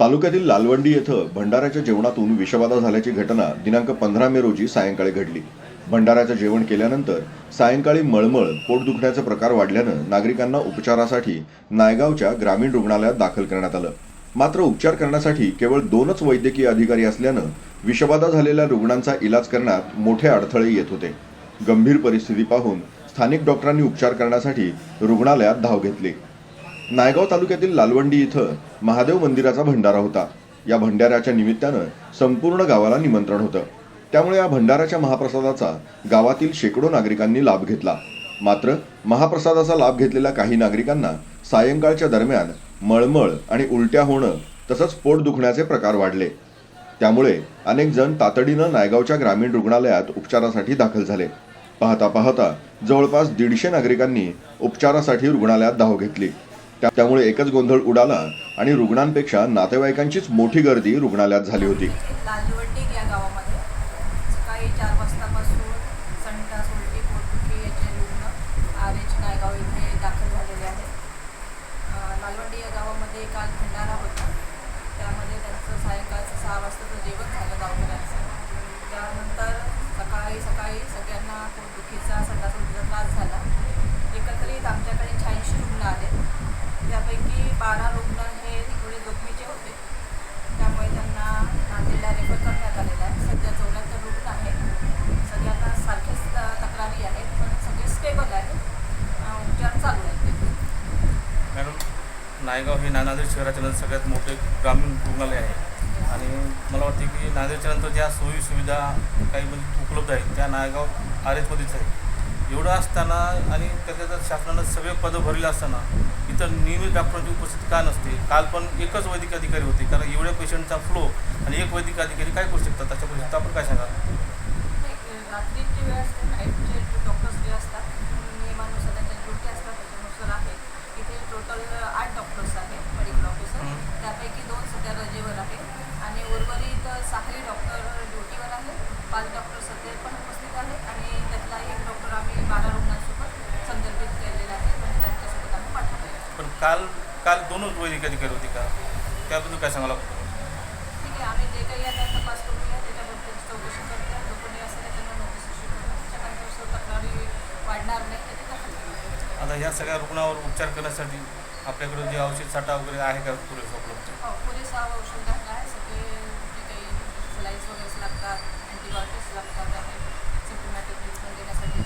तालुक्यातील लालवंडी येथं भंडाऱ्याच्या जेवणातून विषबाधा झाल्याची घटना दिनांक पंधरा मे रोजी सायंकाळी घडली. भंडाऱ्याचं जेवण केल्यानंतर सायंकाळी मळमळ पोट दुखण्याचे प्रकार वाढल्यानं नागरिकांना उपचारासाठी नायगावच्या ग्रामीण रुग्णालयात दाखल करण्यात आलं. मात्र उपचार करण्यासाठी केवळ दोनच वैद्यकीय अधिकारी असल्यानं विषबाधा झालेल्या रुग्णांचा इलाज करण्यात मोठे अडथळे येत होते. गंभीर परिस्थिती पाहून स्थानिक डॉक्टरांनी उपचार करण्यासाठी रुग्णालयात धाव घेतली. नायगाव तालुक्यातील लालवंडी इथं महादेव मंदिराचा भंडारा होता. या भंडाऱ्याच्या निमित्तानं संपूर्ण गावाला निमंत्रण होतं. त्यामुळे या भंडाऱ्याच्या महाप्रसादाचा गावातील शेकडो नागरिकांनी लाभ घेतला. मात्र महाप्रसादाचा लाभ घेतलेल्या काही नागरिकांना सायंकाळच्या दरम्यान मळमळ आणि उलट्या होणं तसंच पोट दुखण्याचे प्रकार वाढले. त्यामुळे अनेक जण तातडीनं नायगावच्या ग्रामीण रुग्णालयात उपचारासाठी दाखल झाले. पाहता पाहता जवळपास दीडशे नागरिकांनी उपचारासाठी रुग्णालयात धाव घेतली. त्यामुळे एकच गोंधळ उडाला आणि रुग्णांपेक्षा नातेवाईकांचीच मोठी गर्दी रुग्णालयात झाली होती. लालवंडी या गावामध्ये सकाळी चार पोटदुखी उलटी पोटदुखी याचे रुग्ण आर एच नायगाव इथे दाखल झालेले आहेत अं, लालवंडी या गावामध्ये काल भंडारा होता त्यामध्ये त्यांचं सायंकाळचं सहा वाजताचं जेवण झालं गावकऱ्यांचं त्यानंतर सकाळी सकाळी सगळ्यांना पोटदुखीचा संडास उलटीचा त्रास झाला एकत्रित आमच्याकडे शहाऐंशी रुग्ण आले त्यापैकी बारा रुग्ण हे थोडे जोखमीचे होते. त्यामुळे त्यांना नांदेडला रेफर करण्यात आलेलं आहे. सध्या चौऱ्याहत्तर रुग्ण आहेत. सगळ्यांना सारखेच तक्रारी आहेत पण सगळे स्टेबल आहेत. उपचार चालू आहेत. मॅडम नायगाव हे नांदेड शहराच्या सगळ्यात मोठे ग्रामीण रुग्णालय आहे. आणि मला वाटते की नांदेडच्या नंतर ज्या सोयी सुविधा काही म्हणजे उपलब्ध आहेत त्या नायगाव आर एचमध्येच आहे एवढं असताना आणि त्याच्यात शासनानं सगळे पदं भरले असताना इथं नियमित डॉक्टरांची उपस्थिती का नसते? काल पण एकच वैद्यकीय अधिकारी होते. कारण एवढ्या पेशंटचा फ्लो आणि एक वैद्यकीय अधिकारी काय करू शकतात? त्याच्या परिस्थितीत आपण काय सांगा नाही, रात्रीची वेळ असते नाईटचे डॉक्टर्स जे असतात नियमानुसार त्यांच्या ड्युटी असतात त्याच्यानुसार आहे. इथे टोटल आठ डॉक्टर्स आहेत मेडिकल ऑफिसर. त्यापैकी दोन सध्या रजेवर आहे आणि उर्वरित सहाही डॉक्टर ड्युटीवर आहेत. पाच डॉक्टर सध्या पण उपस्थित आहेत. आणि त्यातला एक डॉक्टर आम्ही बारा रुग्णांसोबत संदर्भित केलेला आहे आणि त्यांच्यासोबत आम्ही पाठवलेला आहे पण काल काल दोनच वैद्यकीय अधिकारी होते का? त्याबद्दल काय सांगायला ठीक आहे आम्ही जे काही आता तपास करूया. त्याच्याबद्दल चौकशी करतो जो कोणी असेल त्यांना नोटीस इश्यू करू त्याच्यानंतर तक्रारी वाढणार नाही त्याची दखल घेऊ आता या सगळ्या रुग्णावर उपचार करण्यासाठी आपल्याकडे जे औषध साठा वगैरे आहे का पुरेसा उपलब्ध? हो पुरेसा औषध आहे. सगळे जे काही सलाईन्स वगैरे लागतात अँटीबायोटिक्स लागतात आणि सिम्टमॅटिक ट्रीटमेंट देण्यासाठी